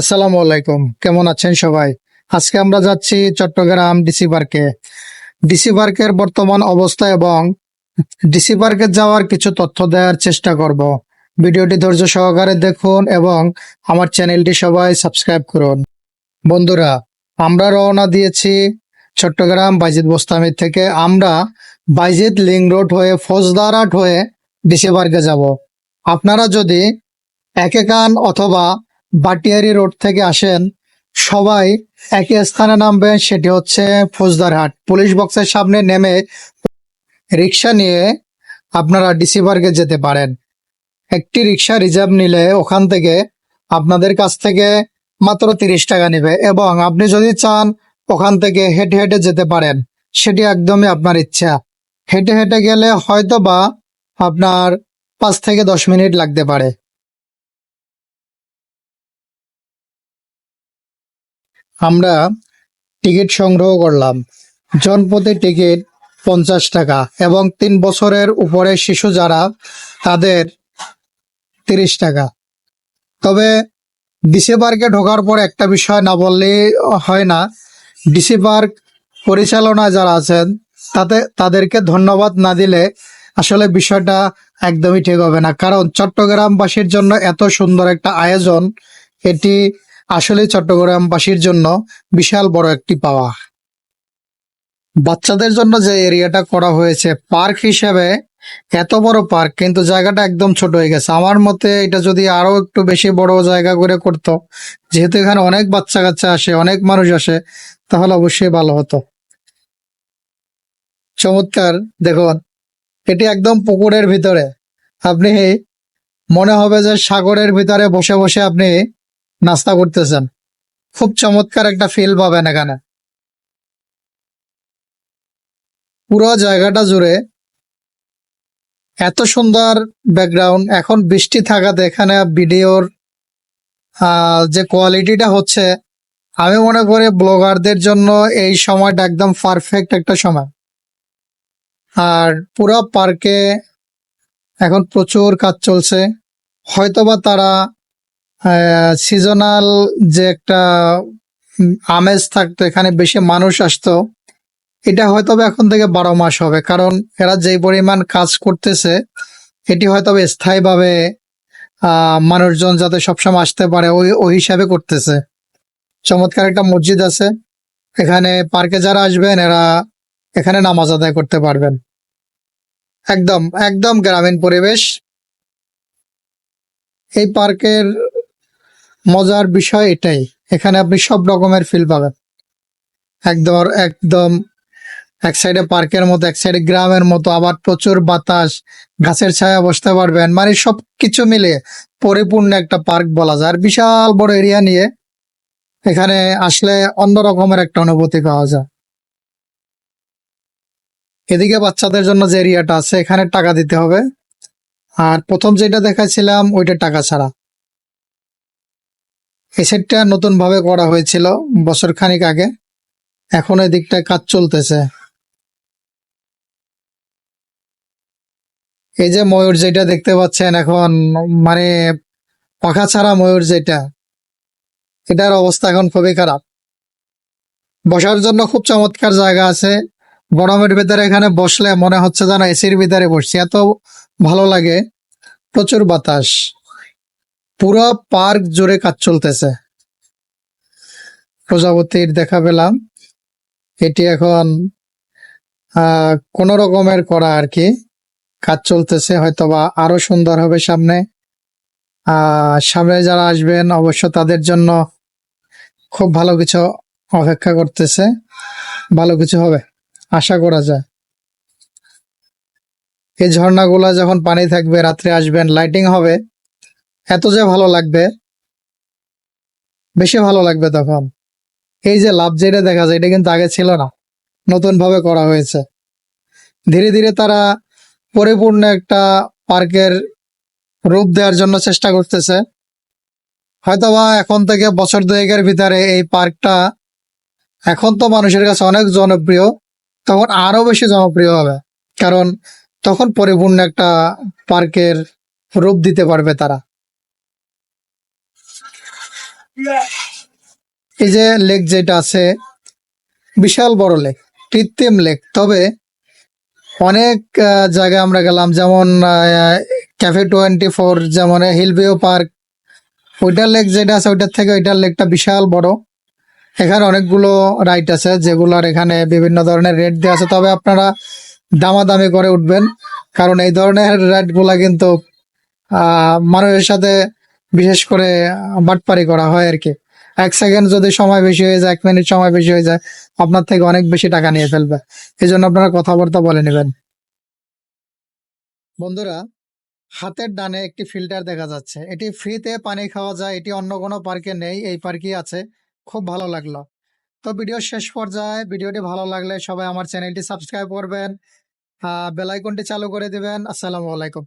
আসসালামু আলাইকুম। কেমন আছেন সবাই? আজকে আমরা যাচ্ছি চট্টগ্রাম ডিসি পার্কে। ডিসি পার্কের বর্তমান অবস্থা এবং ডিসি পার্কে যাওয়ার কিছু তথ্য দেওয়ার চেষ্টা করব। ভিডিওটি ধৈর্য সহকারে দেখুন এবং আমার চ্যানেলটি সবাই সাবস্ক্রাইব করুন। বন্ধুরা, আমরা রওনা দিয়েছি চট্টগ্রাম বাইজিদ বোস্তামির থেকে। আমরা বাইজিদ লিং রোড হয়ে ফৌজদারহাট হয়ে ডিসি পার্কে যাব। আপনারা যদি একেকান অথবা বাটিয়ারি রোড থেকে আসেন, সবাই একই স্থানে নামবেন, সেটি হচ্ছে ফৌজদারহাট। পুলিশ বক্সের সামনে নেমে রিক্সা নিয়ে আপনারা ডিসি পার্কে যেতে পারেন। একটি রিক্সা রিজার্ভ নিলে ওখান থেকে আপনাদের কাছ থেকে মাত্র তিরিশ টাকা নেবে এবং আপনি যদি চান ওখান থেকে হেঁটে হেঁটে যেতে পারেন, সেটি একদমই আপনার ইচ্ছা। হেঁটে হেঁটে গেলে হয়তো বা আপনার পাঁচ থেকে দশ মিনিট লাগতে পারে। আমরা টিকিট সংগ্রহ করলাম। জনপ্রতি টিকিট পঞ্চাশ টাকা এবং তিন বছরের উপরে শিশু যারা, তাদের তিরিশ টাকা। তবে ডিসি পার্কে ঢোকার পর একটা বিষয় না বললেই হয় না, ডিসি পার্ক পরিচালনা যারা আছেন, তাতে, তাদেরকে ধন্যবাদ না দিলে আসলে বিষয়টা একদমই ঠিক হবে না। কারণ চট্টগ্রামবাসীর জন্য এত সুন্দর একটা আয়োজন, এটি আসলে চট্টগ্রামবাসীর জন্য বিশাল বড় একটি পাওয়া। বাচ্চাদের জন্য যে এরিয়াটা করা হয়েছে পার্ক হিসেবে এত বড় পার্ক, কিন্তু জায়গাটা একদম ছোট হয়ে গেছে। আমার মতে এটা যদি আরও একটু বেশি বড় জায়গা করে করতো, যেহেতু এখানে অনেক বাচ্চা কাচ্চা আসে, অনেক মানুষ আসে, তাহলে অবশ্যই ভালো হতো। চমৎকার, দেখুন, এটি একদম পুকুরের ভিতরে। আপনি মনে হবে যে সাগরের ভিতরে বসে বসে আপনি নাস্তা করতেছেন। খুব চমৎকার একটা ফিল পাবেন এখানে। পুরো জায়গাটা জুড়ে এত সুন্দর ব্যাকগ্রাউন্ড এখন বৃষ্টি থাকাতে এখানে ভিডিওর যে কোয়ালিটিটা হচ্ছে, আমি মনে করি ব্লগারদের জন্য এই সময়টা একদম পারফেক্ট একটা সময়। আর পুরো পার্কে এখন প্রচুর কাজ চলছে। হয়তোবা তারা সিজনাল যে একটা আমেজ থাকতো, এখানে বেশি মানুষ আসতো, এটা হয়তো এখন থেকে বারো মাস হবে, কারণ এরা যেই পরিমাণ কাজ করতেছে, এটি হয়তো স্থায়ীভাবে মানুষজন যাতে সবসময় আসতে পারে, ওই ওই হিসাবে করতেছে। চমৎকার একটা মসজিদ আছে, এখানে পার্কে যারা আসবেন, এরা এখানে নামাজ আদায় করতে পারবেন। একদম একদম গ্রামীণ পরিবেশ। এই পার্কের মজার বিষয় এটাই। এখানে আপনি সব রকমের ফিল পাবেন। একদম একদম এক সাইডে পার্কের মতো, এক সাইডে গ্রামের মতো, আবার প্রচুর বাতাস, গাছের ছায়া বসতে পারবেন। মানে সব কিছু মিলে পরিপূর্ণ একটা পার্ক বলা যায়। আর বিশাল বড় এরিয়া নিয়ে এখানে আসলে অন্য রকমের একটা অনুভূতি পাওয়া যায়। এদিকে বাচ্চাদের জন্য যে এরিয়াটা আছে, এখানে টাকা দিতে হবে। আর প্রথম যেটা দেখাচ্ছিলাম ওইটা টাকা ছাড়া। এই সেটটা নতুন ভাবে করা হয়েছিল বছর খানিক আগে। এখন এই দিকটায় কাজ চলতেছে। এই যে ময়ূর যেটা দেখতে পাচ্ছেন এখন মানে পাখা ছাড়া ময়ূর যেটা, এটার অবস্থা এখন খুবই খারাপ। বসার জন্য খুব চমৎকার জায়গা আছে। গরমের ভিতরে এখানে বসলে মনে হচ্ছে যেন এসির ভিতরে বসছি। এত ভালো লাগে। প্রচুর বাতাস। পুরো পার্ক জুড়ে কাজ চলতেছে। প্রজাপতির দেখা পেলাম। এটি এখন কোন রকমের করা আর কি। কাজ চলতেছে, হয়তোবা আরও সুন্দর হবে সামনে। সামনে যারা আসবেন, অবশ্য তাদের জন্য খুব ভালো কিছু অপেক্ষা করতেছে। ভালো কিছু হবে, আশা করা যায়। এই ঝর্ণাগুলা যখন পানি থাকবে, রাত্রে আসবেন লাইটিং হবে। এত যে ভালো লাগবে, বেশি ভালো লাগবে তখন। এই যে লাভ যেটা দেখা যায়, এটা কিন্তু আগে ছিল না নতুন ভাবে করা হয়েছে। ধীরে ধীরে তারা পরিপূর্ণ একটা পার্কের রূপ দেওয়ার জন্য চেষ্টা করতেছে। হয়তোবা এখন থেকে বছর দুয়েকের ভিতরে এই পার্কটা এখন তো মানুষের কাছে অনেক জনপ্রিয়, তখন আরও বেশি জনপ্রিয় হবে, কারণ তখন পরিপূর্ণ একটা পার্কের রূপ দিতে পারবে তারা। এই যে লেক যেটা আছে, বিশাল বড় লেক, কৃত্রিম লেক। তবে অনেক জায়গায় আমরা গেলাম, যেমন ক্যাফে টোয়েন্টি ফোর যেমন হিলভিউ পার্ক ওইটার লেক যেটা আছে, ওইটার থেকে ওইটার লেকটা বিশাল বড়। এখানে অনেকগুলো রাইড আছে, যেগুলোর এখানে বিভিন্ন ধরনের রেট দেওয়া আছে। তবে আপনারা দামাদামি করে উঠবেন, কারণ এই ধরনের রাইডগুলা কিন্তু মানুষের সাথে বিশেষ করে বাটপারি করা হয় আর কি। এক সেকেন্ড যদি সময় বেশি হয়ে যায়, এক মিনিট সময় বেশি হয়ে যায়, আপনার থেকে অনেক বেশি টাকা নিয়ে ফেলবে। এই জন্য আপনারা কথাবার্তা বলে নেবেন। বন্ধুরা, হাতের ডানে একটি ফিল্টার দেখা যাচ্ছে। এটি ফ্রিতে পানি খাওয়া যায়, এটি অন্য কোনো পার্কে নেই, এই পার্কেই আছে। খুব ভালো লাগল। তো ভিডিও শেষ পর্যায়ে ভিডিওটি ভালো লাগলে সবাই আমার চ্যানেলটি সাবস্ক্রাইব করবেন। বেল আইকনটি চালু করে দিবেন। আসসালামু আলাইকুম।